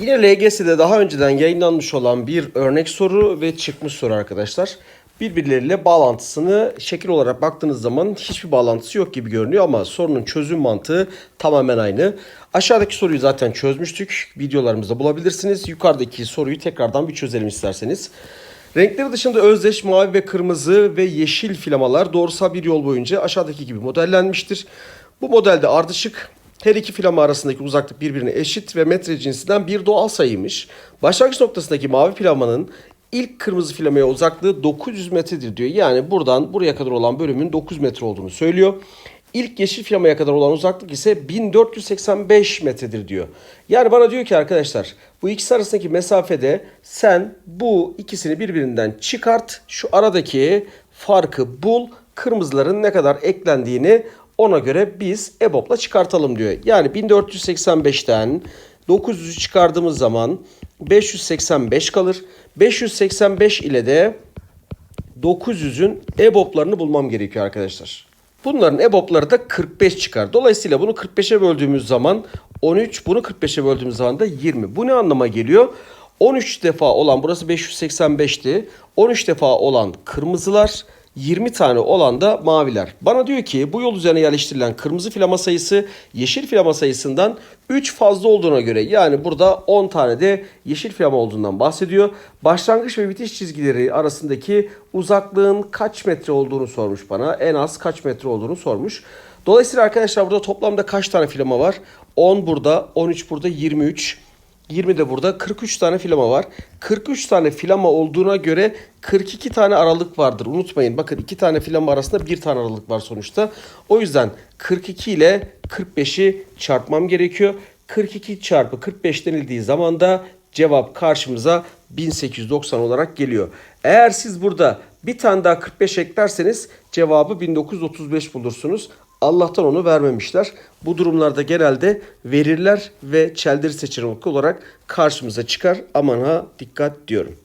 Yine LGS'de daha önceden yayınlanmış olan bir örnek soru ve çıkmış soru arkadaşlar. Birbirleriyle bağlantısını şekil olarak baktığınız zaman hiçbir bağlantısı yok gibi görünüyor ama sorunun çözüm mantığı tamamen aynı. Aşağıdaki soruyu zaten çözmüştük. Videolarımızda bulabilirsiniz. Yukarıdaki soruyu tekrardan bir çözelim isterseniz. Renkleri dışında özdeş mavi ve kırmızı ve yeşil flamalar doğrusal bir yol boyunca aşağıdaki gibi modellenmiştir. Bu modelde ardışık her iki flama arasındaki uzaklık birbirine eşit ve metre cinsinden bir doğal sayıymış. Başlangıç noktasındaki mavi flamanın ilk kırmızı flamaya uzaklığı 900 metredir diyor. Yani buradan buraya kadar olan bölümün 9 metre olduğunu söylüyor. İlk yeşil flamaya kadar olan uzaklık ise 1485 metredir diyor. Yani bana diyor ki arkadaşlar bu ikisi arasındaki mesafede sen bu ikisini birbirinden çıkart. Şu aradaki farkı bul. Kırmızıların ne kadar eklendiğini ona göre biz EBOB'la çıkartalım diyor. Yani 1485'ten 900'ü çıkardığımız zaman 585 kalır. 585 ile de 900'ün EBOB'larını bulmam gerekiyor arkadaşlar. Bunların EBOB'ları da 45 çıkar. Dolayısıyla bunu 45'e böldüğümüz zaman 13, bunu 45'e böldüğümüz zaman da 20. Bu ne anlama geliyor? 13 defa olan, burası 585'ti. 13 defa olan kırmızılar, 20 tane olan da maviler. Bana diyor ki bu yol üzerine yerleştirilen kırmızı flama sayısı yeşil flama sayısından 3 fazla olduğuna göre yani burada 10 tane de yeşil flama olduğundan bahsediyor. Başlangıç ve bitiş çizgileri arasındaki uzaklığın kaç metre olduğunu sormuş bana. En az kaç metre olduğunu sormuş. Dolayısıyla arkadaşlar burada toplamda kaç tane flama var? 10 burada, 13 burada, 23. 20 de burada 43 tane filama var. 43 tane filama olduğuna göre 42 tane aralık vardır. Unutmayın bakın 2 tane filama arasında 1 tane aralık var sonuçta. O yüzden 42 ile 45'i çarpmam gerekiyor. 42 çarpı 45 denildiği zaman da cevap karşımıza 1890 olarak geliyor. Eğer siz burada bir tane daha 45 eklerseniz cevabı 1935 bulursunuz. Allah'tan onu vermemişler. Bu durumlarda genelde verirler ve çeldiri seçenek olarak karşımıza çıkar. Aman ha dikkat diyorum.